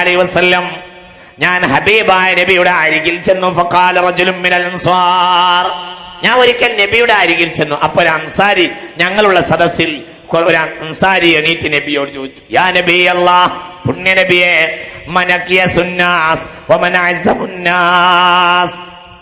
അലൈഹി വസല്ലം ഞാൻ ഹബീബായ നബിയുടെ അരികിൽ ചെന്നു. ഫഖാല റജുലുൻ മിനൽ അൻസാർ ഞാൻ ഒരിക്കൽ നബിയുടെ അരികിൽ ചെന്നു. അപ്പോൾ ഒരു അൻസാരി ഞങ്ങളുള്ള സദസ്സിൽ ഒരു അൻസാരി എണീറ്റ് നബിയോട് ചോദിച്ചു. യാ നബി അല്ലാഹ് പുണ്യ നബിയെ മനക്കിയ സുന്നാസ് വമനഅസമുന്നാസ്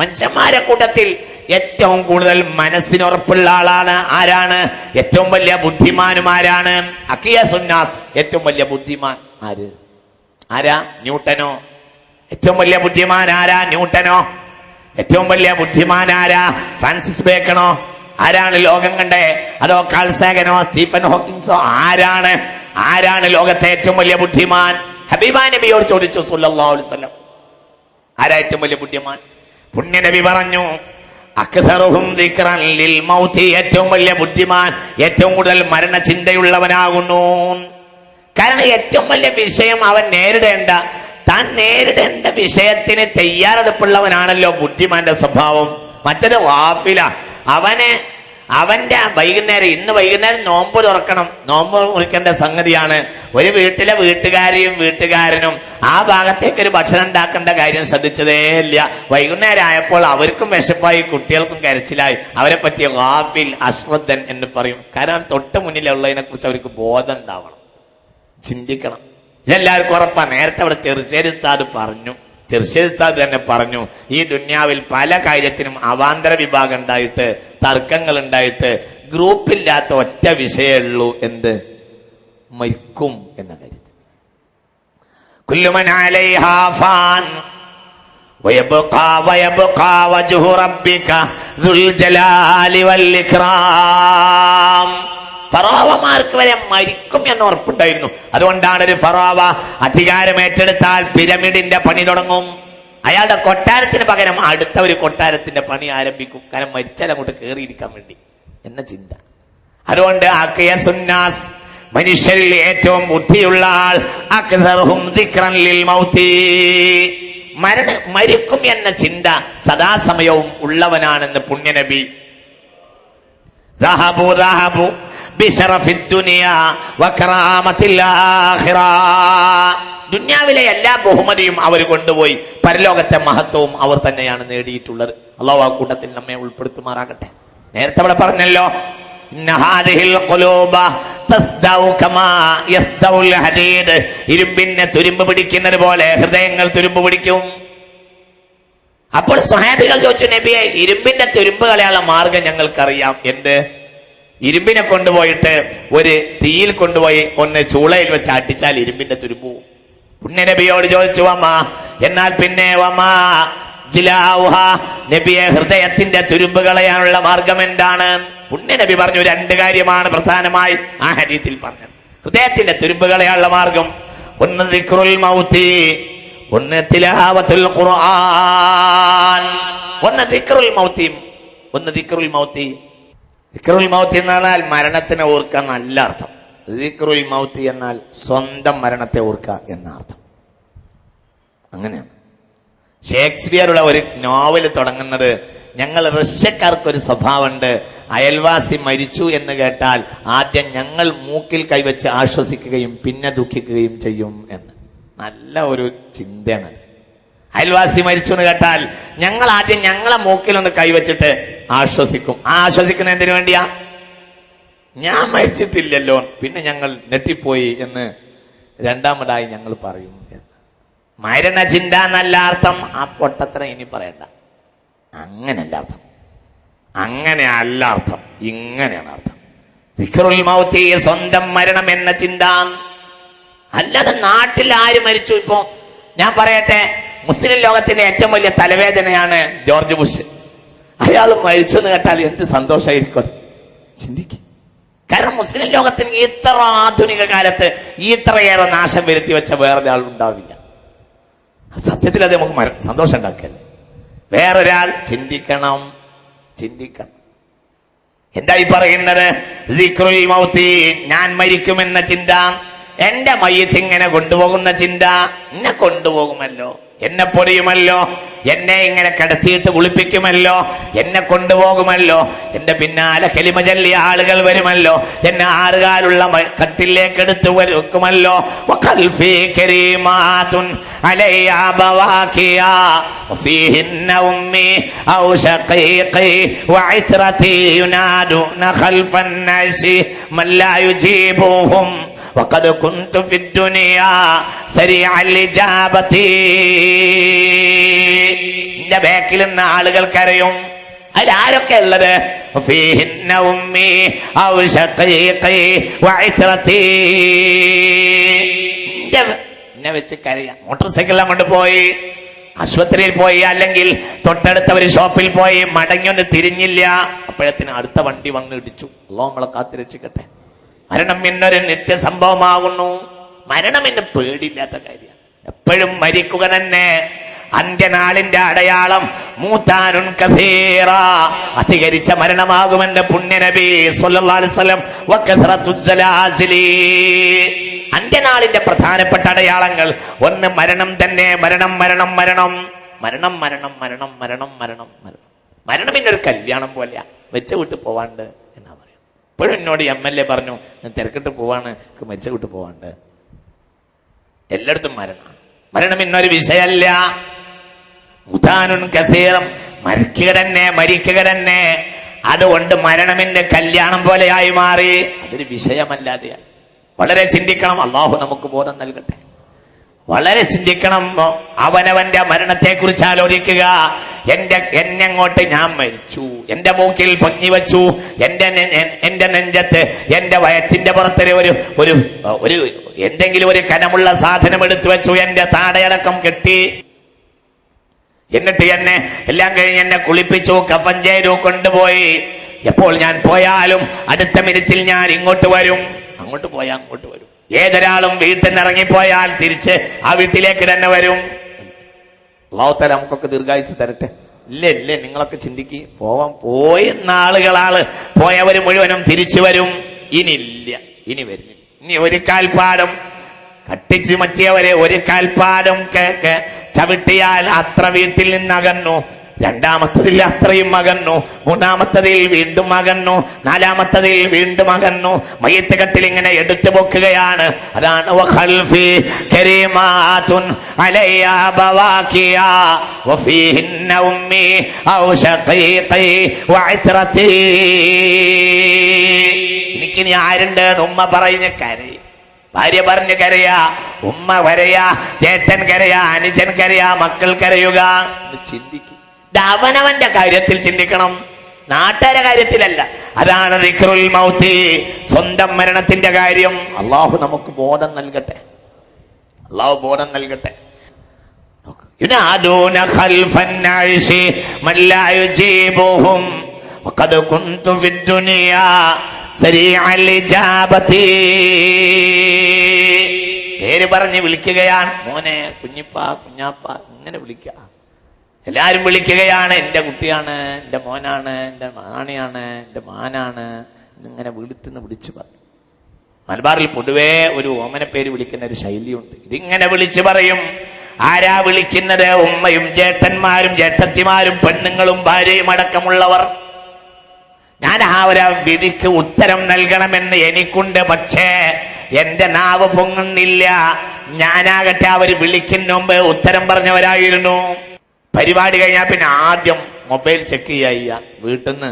മനുഷ്യന്മാരെ കൂട്ടത്തിൽ ഏറ്റവും കൂടുതൽ മനസ്സിനുറപ്പുള്ള ആളാണ് ആരാണ്? ഏറ്റവും വലിയ ബുദ്ധിമാനും ആരാണ്? അക്കിയ സുന്നാസ് ഏറ്റവും വലിയ ബുദ്ധിമാൻ ആര്? ആരാ? ന്യൂട്ടനോ. ഏറ്റവും വലിയ ബുദ്ധിമാൻ ആരാ? ന്യൂട്ടനോ. ഏറ്റവും വലിയ ബുദ്ധിമാൻ ആരാ? ഫ്രാൻസിസ് ബേക്കണോ? ആരാണ് ലോകം കണ്ടേ? അതോ കാൽസാഗനോ സ്റ്റീഫൻ ഹോക്കിൻസോ? ആരാണ്? ആരാണ് ലോകത്തെ ഏറ്റവും വലിയ ബുദ്ധിമാൻ? ഹബീബ നബിയോട് ചോദിച്ചു വസല്ലം. ആരാ ഏറ്റവും വലിയ ബുദ്ധിമാൻ? പറഞ്ഞു ദിക്റൻ ലിൽ മൗതി ഏറ്റവും വലിയ ബുദ്ധിമാൻ ഏറ്റവും കൂടുതൽ മരണചിന്തയുള്ളവനാകുന്നു. കാരണം ഏറ്റവും വലിയ വിഷയം അവൻ നേരിടേണ്ട താൻ നേരിടേണ്ട വിഷയത്തിന് തയ്യാറെടുപ്പുള്ളവനാണല്ലോ ബുദ്ധിമാന്റെ സ്വഭാവം. മറ്റൊരു വാപ്പില അവന് അവന്റെ വൈകുന്നേരം ഇന്ന് വൈകുന്നേരം നോമ്പ് തുറക്കണം. നോമ്പ് മുറിക്കേണ്ട സംഗതിയാണ്. ഒരു വീട്ടിലെ വീട്ടുകാരിയും വീട്ടുകാരനും ആ ഭാഗത്തേക്ക് ഒരു ഭക്ഷണം ഉണ്ടാക്കേണ്ട കാര്യം ശ്രദ്ധിച്ചതേ ഇല്ല. വൈകുന്നേരം ആയപ്പോൾ അവർക്കും വിശപ്പായി കുട്ടികൾക്കും കരച്ചിലായി. അവരെ പറ്റിയ വാപ്പിൽ അശ്രദ്ധൻ എന്ന് പറയും. കാരണം തൊട്ട് മുന്നിലുള്ളതിനെ കുറിച്ച് അവർക്ക് ബോധം ഉണ്ടാവണം. ചിന്തിക്കണം. എല്ലാവർക്കും ഉറപ്പാ നേരത്തെ അവിടെ ചെറുശ്ശേരിത്താത് പറഞ്ഞു. ചെറുശ്ശേരിത്താത് തന്നെ പറഞ്ഞു ഈ ദുന്യാവിൽ പല കാര്യത്തിനും അവാന്തര വിഭാഗം ഉണ്ടായിട്ട് തർക്കങ്ങൾ ഉണ്ടായിട്ട് ഗ്രൂപ്പില്ലാത്ത ഒറ്റ വിഷയമുള്ളൂ എന്ത്? മരിക്കും എന്ന കാര്യത്തിൽ. കുല്ലുമൻ ഫറാവമാർക്ക് വരെ മരിക്കും എന്ന് ഉറപ്പുണ്ടായിരുന്നു. അതുകൊണ്ടാണ് ഒരു ഫറാവ അധികാരമേറ്റെടുത്താൽ പിരമിഡിന്റെ പണി തുടങ്ങും. അയാളുടെ കൊട്ടാരത്തിന് പകരം അടുത്ത ഒരു കൊട്ടാരത്തിന്റെ പണി ആരംഭിക്കും. കാരണം മരിച്ചാൽ അങ്ങോട്ട് കയറിയിരിക്കാൻ വേണ്ടി എന്ന ചിന്ത. അതുകൊണ്ട് സുന്നാസ് മനുഷ്യരിൽ ഏറ്റവും ബുദ്ധിയുള്ള ആൾ മരണ മരിക്കും എന്ന ചിന്ത സദാസമയവും ഉള്ളവനാണെന്ന് പുണ്യനബി. ദുന്യാവിലെ എല്ലാ ബഹുമതിയും അവർ കൊണ്ടുപോയി. പരലോകത്തെ മഹത്വവും അവർ തന്നെയാണ് നേടിയിട്ടുള്ളത്. അള്ളാഹു ആ കൂട്ടത്തിൽ നമ്മെ ഉൾപ്പെടുത്തുമാറാകട്ടെ. നേരത്തെ അവിടെ പറഞ്ഞല്ലോ ഇരുമ്പിനെ തുരുമ്പ് പിടിക്കുന്നത് പോലെ ഹൃദയങ്ങൾ തുരുമ്പ് പിടിക്കും. അപ്പോൾ സ്വഹാബികൾ ചോദിച്ചു നബിയെ ഇരുമ്പിന്റെ തുരുമ്പ് കളയാനുള്ള മാർഗം ഞങ്ങൾക്കറിയാം. എന്ത്? ഇരുമ്പിനെ കൊണ്ടുപോയിട്ട് ഒരു തീയിൽ കൊണ്ടുപോയി ഒന്ന് ചൂളയിൽ വെച്ച് അടിച്ചാൽ ഇരുമ്പിന്റെ തുരുമ്പു പുണ്യനബിയോട് പുണ്യ നബിയോട് ചോദിച്ചു വമ്മ എന്നാൽ പിന്നെ ജിലാവുഹ നബിയെ ഹൃദയത്തിന്റെ തുരുമ്പ് കളയാനുള്ള മാർഗം എന്താണ്? പുണ്യ നബി പറഞ്ഞു രണ്ട് കാര്യമാണ് പ്രധാനമായി ആ ഹരീത്തിൽ പറഞ്ഞത്. ഹൃദയത്തിന്റെ തുരുമ്പ് കളയാനുള്ള മാർഗം. ഒന്ന് ദിക്റുൽ മൗത്തി ഒന്ന് തിലാവത്തുൽ ഖുർആൻ. ഒന്ന് ദിക്റുൽ മൗത്തി ഒന്ന് ദിക്റുൽ മൗത്തി. ദിക്റുൽ മൗത്തി എന്നാൽ മരണത്തിനെ ഓർക്കുക നല്ല അർത്ഥം. ദിക്റുൽ മൗത്തി എന്നാൽ സ്വന്തം മരണത്തെ ഓർക്കുക എന്ന അർത്ഥം. അങ്ങനെയാണ്. ഷേക്സ്പിയറുടെ ഒരു നോവൽ തുടങ്ങുന്നത് ഞങ്ങൾ റഷ്യക്കാർക്കൊരു സ്വഭാവമുണ്ട്. അയൽവാസി മരിച്ചു എന്ന് കേട്ടാൽ ആദ്യം ഞങ്ങൾ മൂക്കിൽ കൈവച്ച് ആശ്വസിക്കുകയും പിന്നെ ദുഃഖിക്കുകയും ചെയ്യും എന്ന്. നല്ല ഒരു ചിന്തയാണ്. അയൽവാസി മരിച്ചു എന്ന് കേട്ടാൽ ഞങ്ങൾ ആദ്യം ഞങ്ങളെ മൂക്കിലൊന്ന് കൈവച്ചിട്ട് ആശ്വസിക്കും. ആശ്വസിക്കുന്ന എന്തിനു വേണ്ടിയാ? ഞാൻ മരിച്ചിട്ടില്ലല്ലോ. പിന്നെ ഞങ്ങൾ നെട്ടിപ്പോയി എന്ന് രണ്ടാമതായി ഞങ്ങൾ പറയും എന്ന്. മരണ ചിന്ത എന്നല്ല അർത്ഥം. ആ പൊട്ടത്ര ഇനി പറയണ്ട. അങ്ങനല്ല അർത്ഥം. അങ്ങനെ അല്ല അർത്ഥം. ഇങ്ങനെയാണ് അർത്ഥം. ദിക്റുൽ മൗത്തി സ്വന്തം മരണം എന്ന ചിന്ത. അല്ലാതെ നാട്ടിൽ ആര് മരിച്ചു ഇപ്പോ? ഞാൻ പറയട്ടെ മുസ്ലിം ലോകത്തിന്റെ ഏറ്റവും വലിയ തലവേദനയാണ് ജോർജ് ബുഷ്. അയാൾ മരിച്ചു എന്ന് കേട്ടാൽ എന്ത് സന്തോഷമായിരിക്കും ചിന്തിക്കും. കാരണം മുസ്ലിം ലോകത്തിന് ഇത്ര ആധുനിക കാലത്ത് ഇത്രയേറെ നാശം വരുത്തി വെച്ച വേറെ വേറൊരാൾ ഉണ്ടാവില്ല. സത്യത്തിൽ അത് നമുക്ക് സന്തോഷം ഉണ്ടാക്കല്ലേ വേറൊരാൾ ചിന്തിക്കണം ചിന്തിക്കണം. എന്തായി പറയുന്നത്? ഞാൻ മരിക്കുമെന്ന ചിന്ത എന്റെ മയ്യത്ത് ഇങ്ങനെ കൊണ്ടുപോകുന്ന ചിന്ത എന്നെ കൊണ്ടുപോകുമല്ലോ? എന്നെ പൊടിയുമല്ലോ എന്നെ ഇങ്ങനെ കിടത്തിയിട്ട് കുളിപ്പിക്കുമല്ലോ? എന്നെ കൊണ്ടുപോകുമല്ലോ? എന്റെ പിന്നാലെ കെലിമ ആളുകൾ വരുമല്ലോ? എന്നെ ആറുകാലുള്ള കത്തിലേക്ക് എടുത്തു വെക്കുമല്ലോ? വഖൽഫി കരീമാതുൻ അലയ്യ ബവാക്കിയ وفيهن أمي أو شقيقي وعترتي ينادون خلف الناس من لا يجيبهم وقد كنت في الدنيا سريع الإجابة എന്റെ ബാക്കിൽ നിന്ന് ആളുകൾക്കറിയും അതിലാരൊക്കെ ഉള്ളത് فيهن أمي أو شقيقي وعترتي എന്റെ എന്നെ വെച്ച് കരയാം മോട്ടോർ സൈക്കിളിലും കൊണ്ട് പോയി ആശുപത്രിയിൽ പോയി അല്ലെങ്കിൽ തൊട്ടടുത്ത ഒരു ഷോപ്പിൽ പോയി മടങ്ങി ഒന്ന് തിരിഞ്ഞില്ല അപ്പോഴത്തിന് അടുത്ത വണ്ടി വന്ന് ഇടിച്ചു അല്ലോ നമ്മളെ കാത്തിരക്ഷിക്കട്ടെ മരണം എന്നൊരു നിത്യസംഭവമാകുന്നു. മരണം എന്നെ പേടിയില്ലാത്ത കാര്യം എപ്പോഴും മരിക്കുക തന്നെ അന്ത്യനാളിന്റെ അടയാളം മൂത്താനുൻ കസീറ അധികരിച്ച മരണമാകുമെന്റെ പുണ്യനബി സലാസിലി അന്ത്യനാളിന്റെ പ്രധാനപ്പെട്ട അടയാളങ്ങൾ ഒന്ന് മരണം തന്നെ മരണം മരണം മരണം. മരണം മരണം മരണം മരണം മരണം മരണം. മരണം പിന്നെ ഒരു കല്യാണം പോലെയാ. വെച്ച വിട്ട് പോവാണ്ട്. ഇപ്പോഴും എന്നോട് എം എൽ എ പറഞ്ഞു ഞാൻ തിരക്കിട്ട് പോവാണ് എനിക്ക് മരിച്ച കൂട്ട് പോവാണ്ട്. എല്ലായിടത്തും മരണം. മരണം ഇന്നൊരു വിഷയമല്ല. മുതാനുൻ കസീറം മരിക്കുക തന്നെ മരിക്കുക തന്നെ അതുകൊണ്ട് മരണമിന്റെ കല്യാണം പോലെയായി മാറി. അതൊരു വിഷയമല്ലാതെ വളരെ ചിന്തിക്കണം അള്ളാഹു നമുക്ക് ബോധം നൽകട്ടെ. വളരെ ചിന്തിക്കണം. അവനവന്റെ മരണത്തെ കുറിച്ച് ആലോചിക്കുക എന്റെ എന്നെങ്ങോട്ട് ഞാൻ മരിച്ചു? എന്റെ മൂക്കിൽ പൊങ്ങി വെച്ചു. എന്റെ എന്റെ നെഞ്ചത്ത് എന്റെ വയറ്റിന്റെ പുറത്തൊരു ഒരു ഒരു ഒരു എന്തെങ്കിലും ഒരു കനമുള്ള സാധനം എടുത്തു വെച്ചു. എന്റെ താടയടക്കം കെട്ടി. എന്നിട്ട് എന്നെ എല്ലാം കഴിഞ്ഞ് എന്നെ കുളിപ്പിച്ചു കഫൻ കൊണ്ടുപോയി. എപ്പോൾ ഞാൻ പോയാലും അടുത്ത മിനിറ്റിൽ ഞാൻ ഇങ്ങോട്ട് വരും. അങ്ങോട്ട് പോയാൽ അങ്ങോട്ട് വരും. ഏതൊരാളും വീട്ടിൽ നിന്ന് ഇറങ്ങിപ്പോയാൽ തിരിച്ച് ആ വീട്ടിലേക്ക് തന്നെ വരും. ലോത്തല നമുക്കൊക്കെ ദീർഘായുസ് തരട്ടെ. ഇല്ല ഇല്ല നിങ്ങളൊക്കെ ചിന്തിക്ക്. പോവാൻ പോയി നാളുകളാൾ. പോയവര് മുഴുവനും തിരിച്ചു വരും. ഇനി ഇല്ല ഇനി വരുന്നില്ല. ഇനി ഒരു കാൽപ്പാടും. കട്ടിച്ചു മറ്റിയവരെ ഒരു കാൽപ്പാടും കേ- കേ- ചവിട്ടിയാൽ അത്ര വീട്ടിൽ നിന്ന് അകന്നു രണ്ടാമത്തതിൽ അത്രയും അകന്നു മൂന്നാമത്തതിൽ വീണ്ടും അകന്നു നാലാമത്തതിൽ വീണ്ടും അകന്നു മയ്യത്ത് ഇങ്ങനെ എടുത്തു പോക്കുകയാണ്. അതാണ് എനിക്കിനി ആരുണ്ട് ഉമ്മ പറഞ്ഞ കരയ. ഭാര്യ പറഞ്ഞു കരയാ. ഉമ്മ കരയാ. ചേട്ടൻ കരയാ. അനുജൻ കരയാ. മക്കൾ കരയുക. എന്ന് ചിന്തിക്കും. ഇത് അവനവന്റെ കാര്യത്തിൽ ചിന്തിക്കണം നാട്ടുകാരെ കാര്യത്തിലല്ല അതാണ് റിക്റുൽ മൗത്തി സ്വന്തം മരണത്തിന്റെ കാര്യം അള്ളാഹു നമുക്ക് ബോധം നൽകട്ടെ അള്ളാഹു ബോധം നൽകട്ടെ ينادون خلف النعش من لا يجيبهم وقد كنت في الدنيا سريع الإجابة പേര് പറഞ്ഞ് വിളിക്കുകയാണ് മോനെ കുഞ്ഞിപ്പ കുഞ്ഞാപ്പ ഇങ്ങനെ വിളിക്കുക എല്ലാരും വിളിക്കുകയാണ് എന്റെ കുട്ടിയാണ് എന്റെ മോനാണ് എന്റെ മാണിയാണ് എന്റെ മാനാണ് എന്നിങ്ങനെ വിളിത്തുനിന്ന് വിളിച്ചു പറഞ്ഞു. മലബാറിൽ പൊതുവേ ഒരു ഓമന പേര് വിളിക്കുന്ന ഒരു ശൈലിയുണ്ട്. ഇതിങ്ങനെ വിളിച്ചു പറയും ആരാ വിളിക്കുന്നത്? ഉമ്മയും ചേട്ടന്മാരും ചേട്ടത്തിമാരും പെണ്ണുങ്ങളും ഭാര്യയും അടക്കമുള്ളവർ. ഞാൻ ആ ഒരു വിധിക്ക് ഉത്തരം നൽകണമെന്ന് എനിക്കുണ്ട് പക്ഷേ എന്റെ നാവ് പൊങ്ങുന്നില്ല. ഞാനാകട്ടെ അവർ വിളിക്കുന്ന മുമ്പ് ഉത്തരം പറഞ്ഞവരായിരുന്നു. പരിപാടി കഴിഞ്ഞാൽ പിന്നെ ആദ്യം മൊബൈൽ ചെക്ക് ചെയ്യുക വീട്ടിൽ നിന്ന്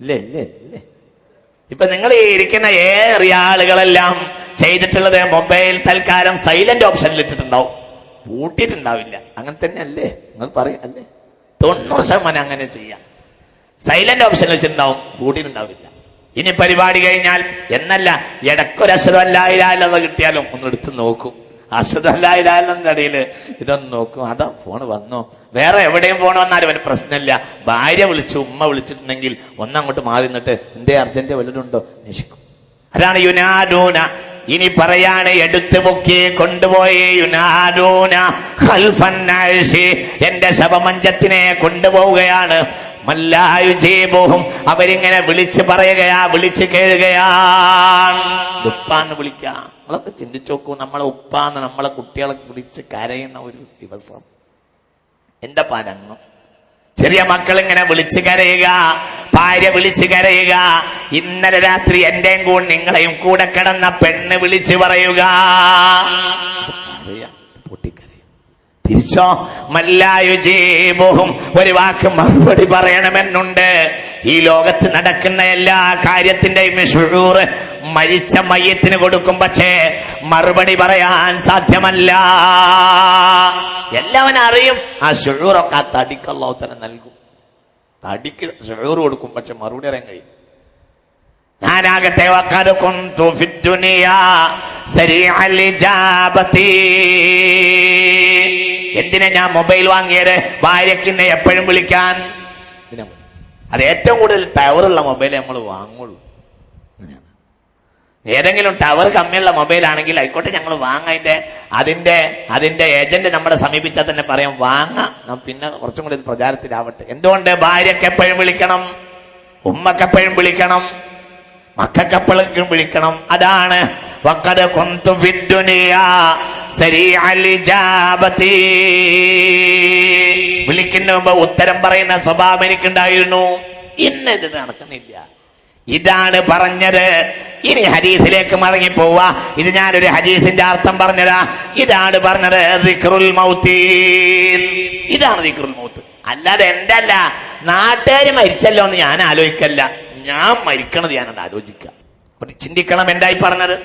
ഇല്ലേ ഇല്ലേ ഇല്ലേ? ഇപ്പൊ നിങ്ങൾ ഇരിക്കുന്ന ഏറിയ ആളുകളെല്ലാം ചെയ്തിട്ടുള്ളത് മൊബൈൽ തൽക്കാലം സൈലന്റ് ഓപ്ഷനിൽ ഇട്ടിട്ടുണ്ടാവും. പൂട്ടിയിട്ടുണ്ടാവില്ല. അങ്ങനെ തന്നെ അല്ലേ നിങ്ങൾ പറയാം അല്ലേ? തൊണ്ണൂറ് ശതമാനം അങ്ങനെ ചെയ്യാം. സൈലന്റ് ഓപ്ഷൻ വെച്ചിട്ടുണ്ടാവും കൂട്ടിയിട്ടുണ്ടാവില്ല ഇനി പരിപാടി കഴിഞ്ഞാൽ എന്നല്ല ഇടക്കൊരശ്വരം അശ്രമല്ലായിരാലെന്ന് കിട്ടിയാലും ഒന്ന് എടുത്ത് നോക്കും. അശ്രമല്ലായിരാലെന്ന ഇടയിൽ ഇതൊന്ന് നോക്കും. അതാ ഫോണ് വന്നു. വേറെ എവിടെയും ഫോൺ വന്നാലും അവന് പ്രശ്നമില്ല. ഭാര്യ വിളിച്ചു ഉമ്മ വിളിച്ചിട്ടുണ്ടെങ്കിൽ ഒന്നങ്ങോട്ട് മാറി നിന്നിട്ട് എന്തേ അർജന്റ് വല്ലതുണ്ടോ? അന്വേഷിക്കും. അതാണ് യുനാദൂന ഇനി പറയാണ് എടുത്തു പൊക്കി കൊണ്ടുപോയി നാഴ്സി എന്റെ ശവമഞ്ചത്തിനെ കൊണ്ടുപോവുകയാണ്. മല്ലായു ജീബോഹും അവരിങ്ങനെ വിളിച്ചു പറയുകയാ വിളിച്ചു ഉപ്പാന്ന് വിളിക്കാം. നമ്മളൊക്കെ ചിന്തിച്ചു നോക്കൂ നമ്മളെ ഉപ്പാന്ന് നമ്മളെ കുട്ടികളെ കുടിച്ച് കരയുന്ന ഒരു ദിവസം. എന്റെ പനങ്ങും. ചെറിയ മക്കൾ ഇങ്ങനെ വിളിച്ചു കരയുക ഭാര്യ വിളിച്ചു കരയുക ഇന്നലെ രാത്രി എന്റെയും കൂടെ നിങ്ങളെയും കൂടെ കിടന്ന പെണ്ണ് വിളിച്ചു പറയുക. തിരിച്ചോ? മല്ലായു ഒരു വാക്ക് മറുപടി പറയണമെന്നുണ്ട്. ഈ ലോകത്ത് നടക്കുന്ന എല്ലാ കാര്യത്തിന്റെയും മരിച്ച മയ്യത്തിന് കൊടുക്കും പക്ഷേ മറുപടി പറയാൻ സാധ്യമല്ല. എല്ലാവനും അറിയും. ആ ഷുഴൂറൊക്കെ ആ തടിക്കുള്ള ഉത്തരം നൽകും. തടിക്ക് ഷുഴൂർ കൊടുക്കും പക്ഷെ മറുപടി അറിയാൻ കഴിയും ഞാനാകട്ടെ. എന്തിനാ ഞാൻ മൊബൈൽ വാങ്ങിയത്? ഭാര്യയ്ക്ക് എന്നെ എപ്പോഴും വിളിക്കാൻ. അത് ഏറ്റവും കൂടുതൽ ടവറുള്ള മൊബൈൽ നമ്മൾ വാങ്ങുള്ളൂ. ഏതെങ്കിലും ടവർ കമ്മിയുള്ള മൊബൈൽ ആണെങ്കിൽ ആയിക്കോട്ടെ ഞങ്ങൾ വാങ്ങാം. അതിന്റെ അതിന്റെ ഏജന്റ് നമ്മളെ സമീപിച്ചാൽ തന്നെ പറയാം വാങ്ങാം. പിന്നെ കുറച്ചും കൂടി പ്രചാരത്തിലാവട്ടെ. എന്തുകൊണ്ട് ഭാര്യക്ക് എപ്പോഴും വിളിക്കണം? ഉമ്മക്ക് എപ്പോഴും വിളിക്കണം? മക്കൾക്കെപ്പോഴും വിളിക്കണം? അതാണ്. വക്കത് കൊന്തു. വിളിക്കുന്ന ഉത്തരം പറയുന്ന സ്വഭാവം എനിക്കുണ്ടായിരുന്നു. ഇന്ന് ഇത് നടക്കുന്നില്ല. ഇതാണ് പറഞ്ഞത്. ഇനി ഹദീസിലേക്ക് മടങ്ങി പോവാ ഇത് ഞാനൊരു ഹദീസിന്റെ അർത്ഥം പറഞ്ഞതാ. ഇതാണ് പറഞ്ഞത് ഇതാണ് ദിക്റുൽ മൗത്ത്. അല്ലാതെ എന്റെ അല്ല മരിച്ചല്ലോ എന്ന് ഞാൻ ആലോചിക്കല്ല. ഞാൻ മരിക്കണത് ഞാനത് ആലോചിക്കുക. അപ്പൊ ചിന്തിക്കണം എന്തായി പറഞ്ഞത്?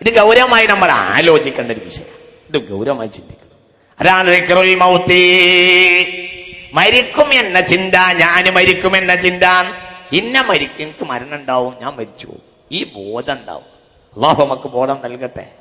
ഇത് ഗൗരവമായി നമ്മൾ ആലോചിക്കേണ്ട ഒരു വിഷയം ഇത് ഗൗരവമായി ചിന്തിക്കണം. അതാണ് ദിക്റുൽ മൗത്തി. മരിക്കും എന്ന ചിന്ത ഞാൻ മരിക്കും എന്ന ചിന്ത. ഇന്ന മരിക്കും എനിക്ക് മരണം ഉണ്ടാവും ഞാൻ മരിച്ചു പോകും. ഈ ബോധം ഉണ്ടാവും. അള്ളാഹു നമുക്ക് ബോധം നൽകട്ടെ.